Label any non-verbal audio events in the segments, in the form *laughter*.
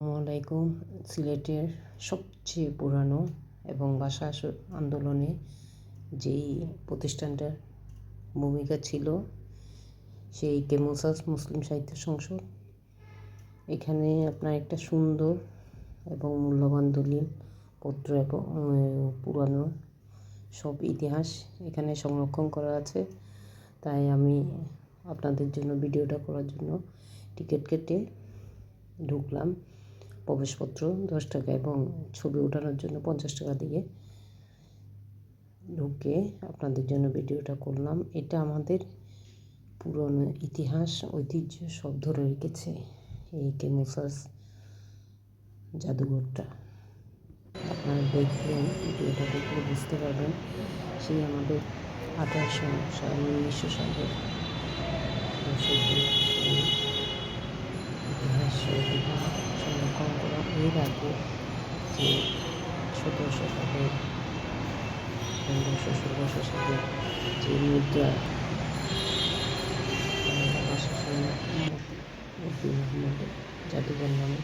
আসসালামাইকুম সিলেটের সবচেয়ে পুরানো এবং ভাষা আন্দোলনে যেই প্রতিষ্ঠানটার ভূমিকা ছিল, সেই কেমোসাস মুসলিম সাহিত্য সংসদ। এখানে আপনার একটা সুন্দর এবং মূল্যবান দলিল, পত্র এবং পুরানো সব ইতিহাস এখানে সংরক্ষণ করা আছে। তাই আমি আপনাদের জন্য ভিডিওটা করার জন্য টিকিট কেটে ঢুকলাম। প্রবেশপত্র দশ টাকা এবং ছবি ওঠানোর জন্য পঞ্চাশ টাকা দিয়ে ঢুকে আপনাদের জন্য ভিডিওটা করলাম। এটা আমাদের পুরনো ইতিহাস, ঐতিহ্য সব ধরে রেখেছে এই কেমোসাস জাদুঘরটা। আপনারা দেখবেন, ভিডিওটা দেখলে বুঝতে পারবেন সেই আমাদের আঠারোশো সাল, উনিশশো সালের ইতিহাস করা এর আগে যে সতেরোশো সালে পনেরোশো ষোলোশো সালে যে মুদ্রা জাদুঘর নামে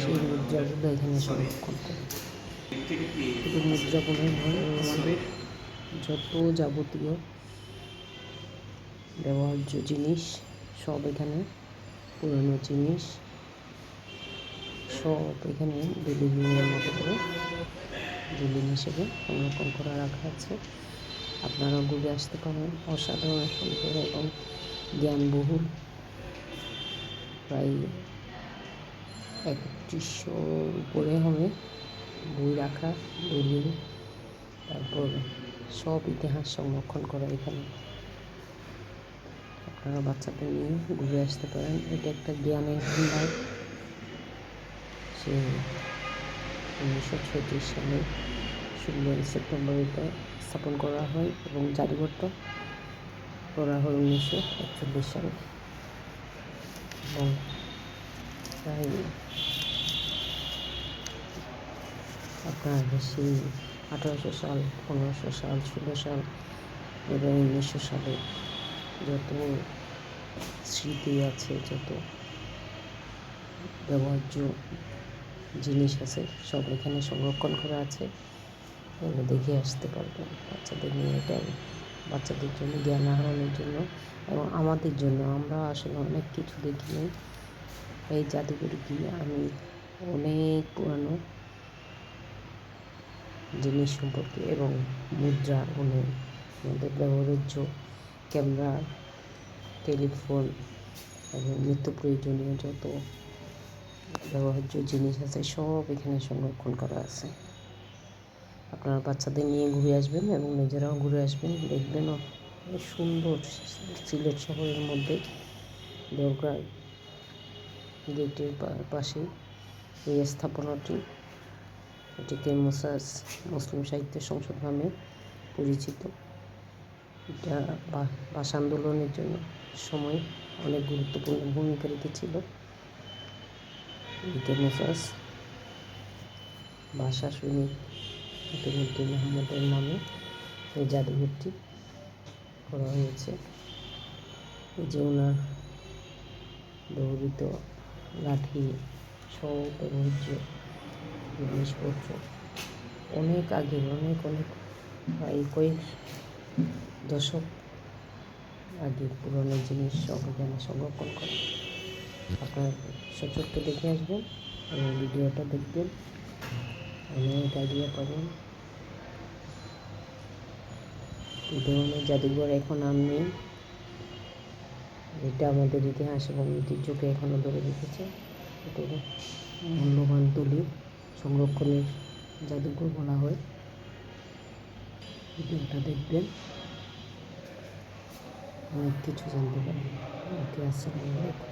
সেই মুদ্রাগুলো এখানে সংরক্ষণ করে শুধু মুদ্রাগুলো নয় আমাদের যত যাবতীয় ব্যবহার্য জিনিস সব এখানে পুরনো জিনিস সব এখানে দলিলের মতো করে দলিল হিসেবে সংরক্ষণ করা রাখা আছে। আপনারা ঘুরে আসতে পারেন। অসাধারণ সুন্দর এবং জ্ঞানবহুল। প্রায় একত্রিশশো উপরে হবে বই রাখা দলিল তারপর সব ইতিহাস সংরক্ষণ করা এখানে। আপনারা বাচ্চাদের নিয়ে ঘুরে আসতে পারেন। এটা একটা জ্ঞানের ভান্ডার। সে উনিশশো ছত্রিশ সালে ষোলোই সেপ্টেম্বর স্থাপন করা হয় এবং জাদুঘরটা করা হয় উনিশশো একচল্লিশ সালে। এবং তাই আপনার সেই আঠারোশো সাল, পনেরোশো সাল, ষোলো সাল এবং উনিশশো সালে যত স্মৃতি আছে, যত ব্যবহার্য জিনিস আছে, সব এখানে সংরক্ষণ করা আছে। এগুলো দেখে আসতে পারবেন। বাচ্চাদের নিয়ে এটা বাচ্চাদের জন্য, জ্ঞান আহরণের জন্য এবং আমাদের জন্য। আমরা আসলে অনেক কিছু দেখিনি এই জাদুঘরে গিয়ে আমি অনেক পুরানো জিনিস সম্পর্কে এবং মুদ্রা অনেক আমাদের ব্যবহার্য ক্যামেরা, টেলিফোন এবং নিত্য প্রয়োজনীয় যত ব্যবহার্য জিনিস আছে, সব এখানে সংরক্ষণ করা আছে। আপনারা বাচ্চাদের নিয়ে ঘুরে আসবেন এবং নিজেরাও ঘুরে আসবেন, দেখবেন সুন্দর সিলেট শহরের মধ্যে দরগা গেটের পাশে এই স্থাপনাটি। এটিকে মোসাস মুসলিম সাহিত্য সংসদ নামে পরিচিত। এটা ভাষা আন্দোলনের জন্য সময় অনেক গুরুত্বপূর্ণ ভূমিকা রেখেছিল। ইতিহাস, ভাষা সৈনিক ইতিমধ্যে মোহাম্মদের নামে এই জাদুঘরটি করা হয়েছে। যে ওনার ব্যবহৃত লাঠি ব্যবহৃত জিনিসপত্র অনেক আগে, অনেক অনেক কয়েক দশক আগে পুরনো জিনিস সব এখানে সংরক্ষণ করে। আপনার সচক্ষে দেখে আসবেন এবং ভিডিওটা দেখবেন। অনেক আইডিয়া পাবেন এই ধরনের জাদুঘর এখন আর নেই। এটা আমাদের ইতিহাস এবং ঐতিহ্যকে এখনও ধরে রেখেছে। এটা মূল্যবান তুলি সংরক্ষণের জাদুঘর বলা হয়। ভিডিওটা দেখবেন। অনেক কিছু জানতে পারবেন। আসসালামু আলাইকুম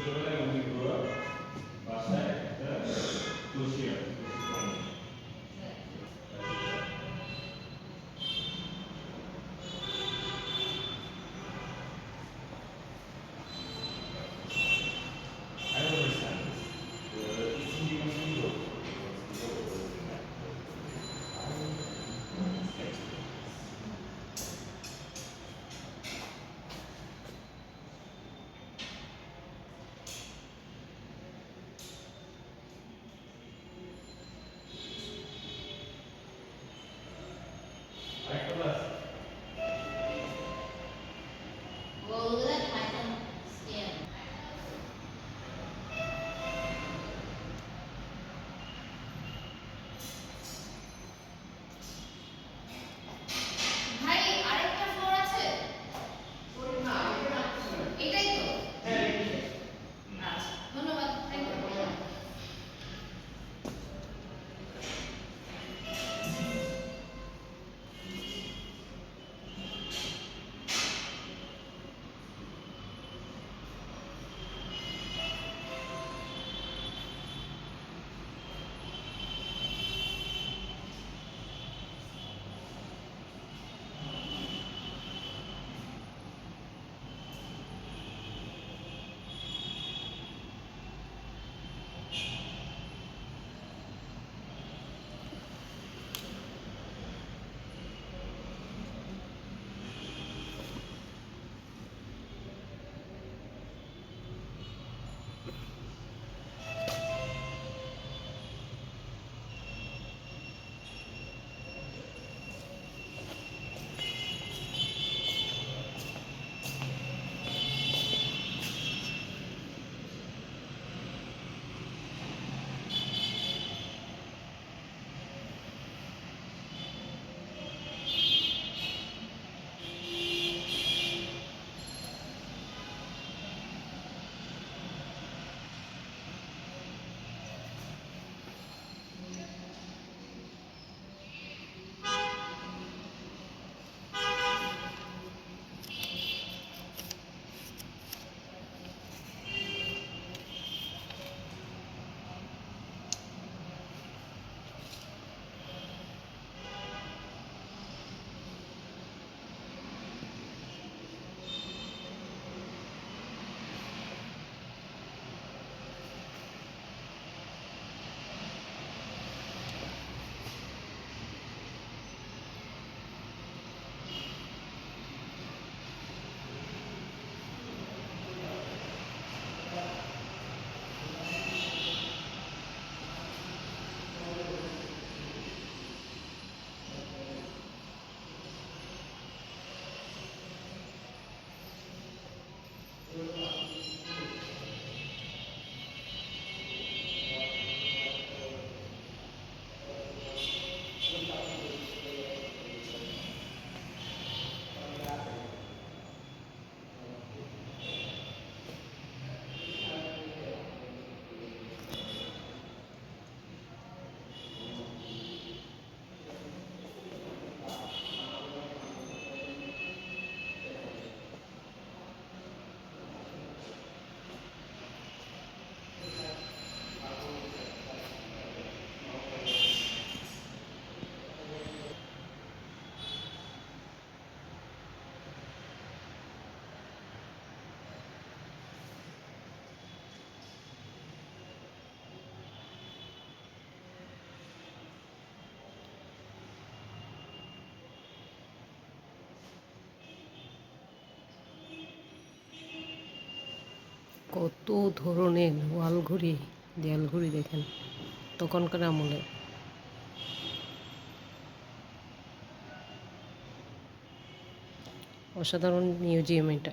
ছোটবেলায় অভিজ্ঞ বাসায় একটা কলসি কত ধরনের ওয়াল ঘড়ি দেয়াল ঘড়ি দেখেন, তখনকার আমলে। অসাধারণ মিউজিয়াম এটা।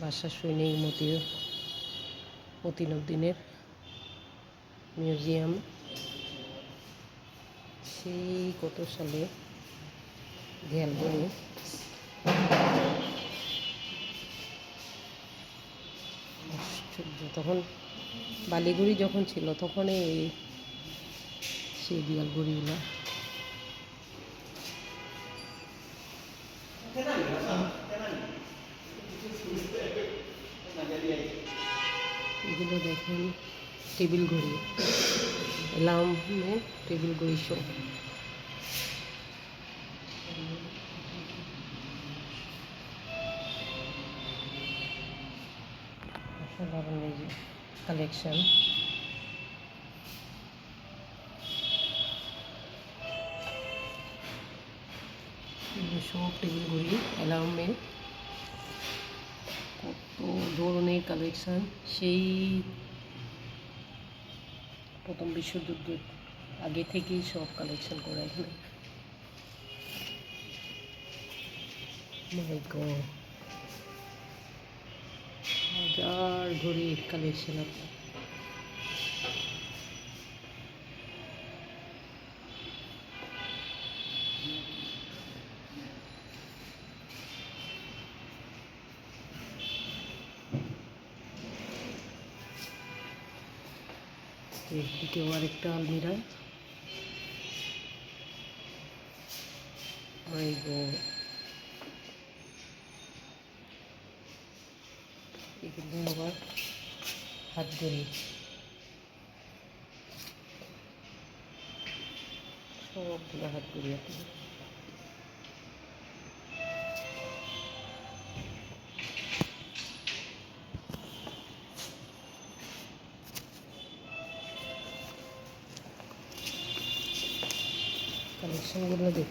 বাসা সৈনিক মতি মতিনুদ্দিনের মিউজিয়াম। সেই কত সালে আশ্চর্য তখন বালিগুড়ি যখন ছিল, তখন এই সেই দিয়ালগুড়িগুলো এগুলো দেখেন টেবিল ঘড়ি। এলামে টেবিল ঘড়ি শো। কালেকশন সব টেবিল অ্যালার্মে কত ধরনের কালেকশন সেই প্রথম বিশ্বযুদ্ধের আগে থেকেই সব কালেকশন করা এখানে। হাজার ঘড়ির কালেকশন আছে আরেকটা আলমিরা। আবার হাত ধরি। সবগুলো হাত ধরি আছে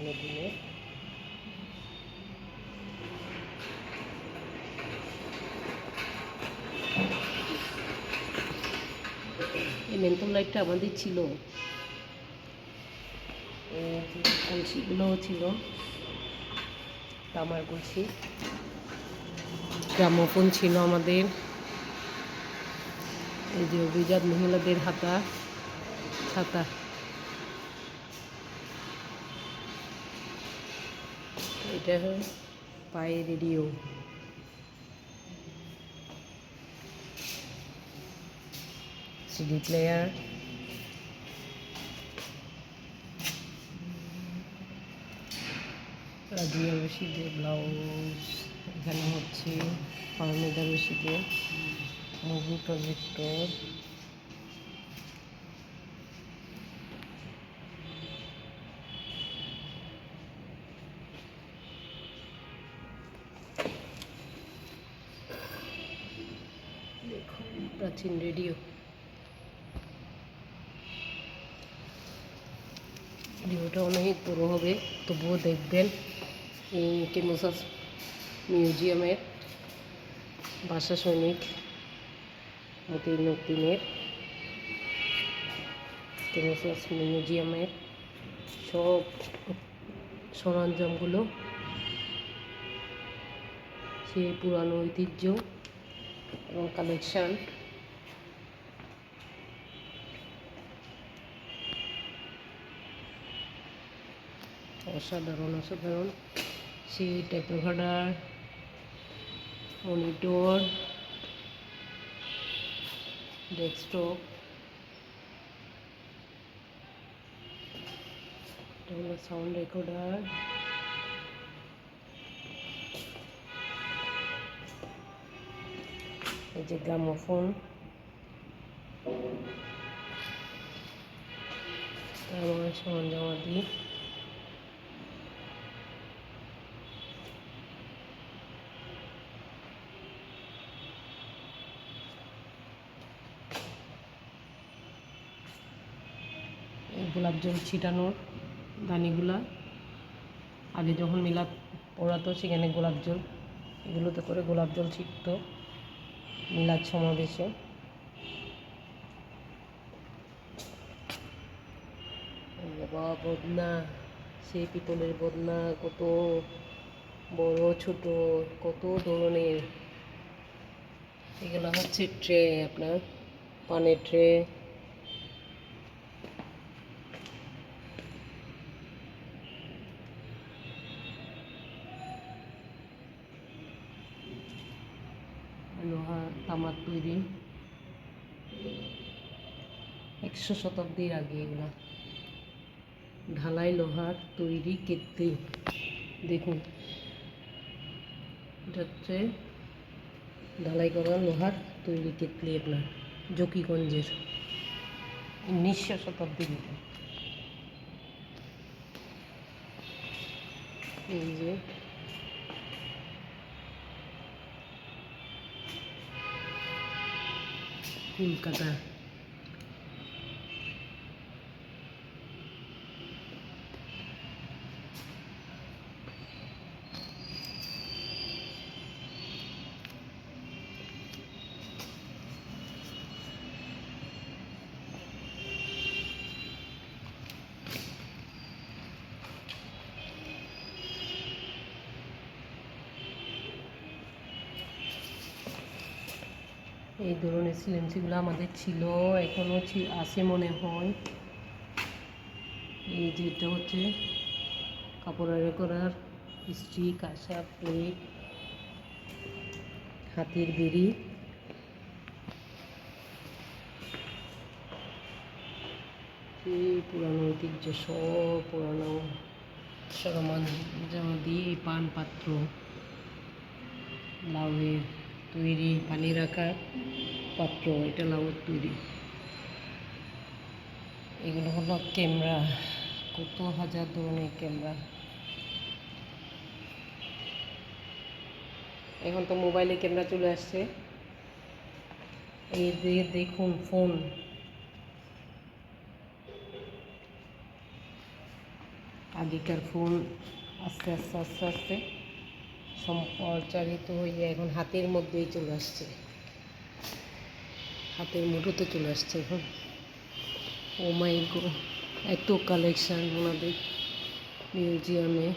অনেকদিনের এই মেন্থন লাইটটা আমাদের ছিল। কলসিগুলোও ছিল, তামার কলসি। গ্রামোফোন ছিল আমাদের। এই যে অভিজাত মহিলাদের হাতা, ছাতা। এটা পায়ে radio CD player Razia blouse এখানে হচ্ছে ফার্মেদা রশিদের মুভি প্রজেক্টর প্রাচীন রেডিও ভিডিওটা অনেক বড় হবে, তবুও দেখবেন এই কেমোসাস মিউজিয়ামের ভাষা সৈনিক মতিনুদ্দিনের কেমোসাস মিউজিয়ামের সব সরঞ্জামগুলো, সেই পুরানো ঐতিহ্য এবং কালেকশান অসাধারণ অসাধারণ। সিট টাইপের ঘাটার মনিটর ডেস্কটপ সাউন্ড রেকর্ডার এই যে গ্রামোফোন সরঞ্জাম সরঞ্জামাদি। জল ছিটানোর দানিগুলা। আগে যখন মিলাদ পড়াতো, সেখানে গোলাপ জল, এগুলোতে করে গোলাপ জল ছিটতো মিলাদ সমাবেশে। বাবা, বদনা, সেই পিতলের বদনা, কত বড়, ছোট, কত ধরনের। এগুলো হচ্ছে ট্রে আপনার, পানের ট্রে লোহা তামার তৈরি একশো শতাব্দীর আগে এগুলা। ঢালাই লোহার তৈরি কীর্তি দেখুন, এটা হচ্ছে ঢালাই করা লোহার তৈরি কেতলি আপনার জকিগঞ্জের। উনিশশো শতাব্দীর এই যে কলকাতা সিলেন্সিগুলো আমাদের ছিল এখনও আছে মনে হয়। এই যে এটা হচ্ছে কাপড়ের করার স্ত্রী কাঁসা প্লেট, হাতির বেরি এই পুরানো ঐতিহ্য, সব পুরানো সরমান যেমন দিয়ে পান পাত্র লাউয়ের তৈরি পানি রাখার পাত্র, এটা লাউয়ের তৈরি। এগুলো হলো ক্যামেরা, কত হাজার ধরনের ক্যামেরা। এখন তো মোবাইলে ক্যামেরা চলে আসছে। এই যে দেখুন ফোন। আগেকার ফোন আস্তে আস্তে আস্তে আস্তে। সম্প্রচারিত হয়ে এখন হাতের মধ্যেই চলে আসছে। হাতের মুঠোতে চলে আসছে এখন। ও মাই গো, এত কালেকশন ওনাদের মিউজিয়ামে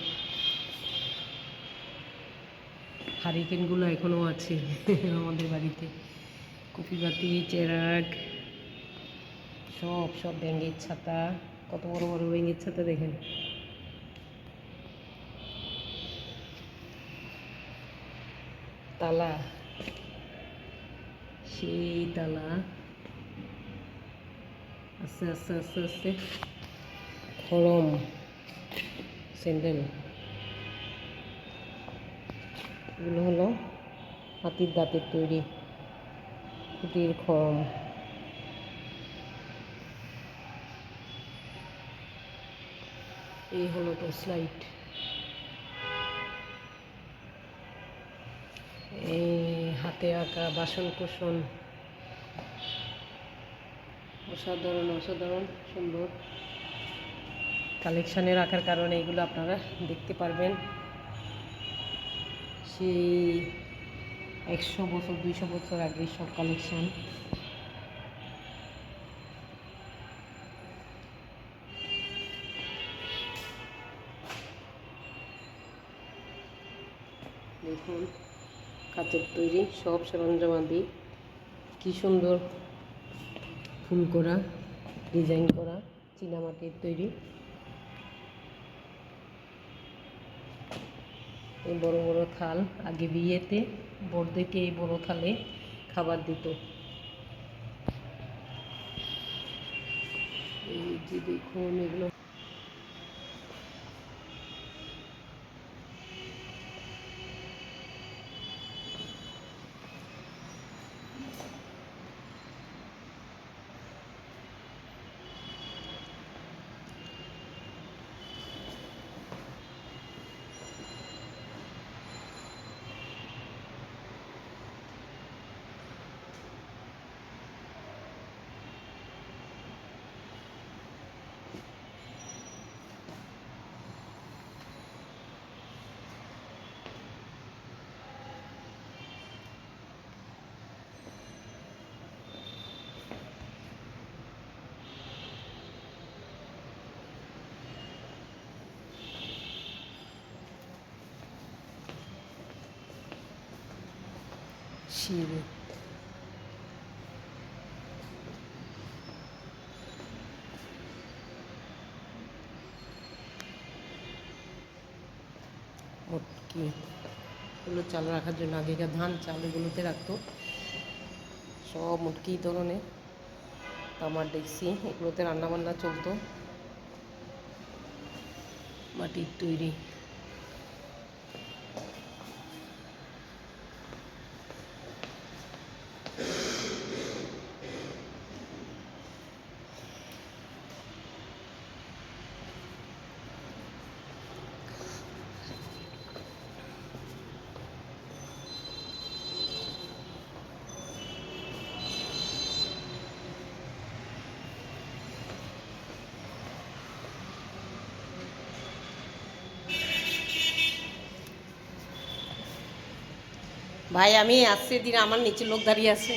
হারিকেনগুলো এখনও আছে *laughs* আমাদের বাড়িতে। কপিবাতি চেরাগ, সব সব ব্যাঙ্গের ছাতা, কত বড় বড় ব্যাঙ্গের ছাতা দেখেন। তালা। সেই তালা। আস্তে আস্তে আস্তে আস্তে। খরম। স্যান্ডেল। এগুলো হলো হাতির দাঁতের তৈরি। কুটির খরম। এই হলো টর্চ লাইট। এই হাতে আঁকা বাসন কোসন অসাধারণ অসাধারণ, সুন্দর। কালেকশানে রাখার কারণে এগুলো আপনারা দেখতে পারবেন। সেই একশো বছর, দুইশো বছর আগে সব কালেকশান। দেখুন। কাচের তৈরি, সব সরঞ্জামাদি কি সুন্দর ফুল করা, ডিজাইন করা, চীনামাটির তৈরি। এই বড় বড় থাল আগে বিয়েতে বড়দেরকে এই বড় থালে খাবার দিত। এই যে দেখুন, এগুলো সিঁড়ি মটকি এগুলো চাল রাখার জন্য আগেকার ধান চাল এগুলোতে রাখতো। সব মুটকি ধরনের। তামার ডেকসি এগুলোতে রান্নাবান্না চলতো। মাটির তৈরি। ভাই আমি আসছি দিন আমার নিচে লোক দাঁড়িয়ে আছে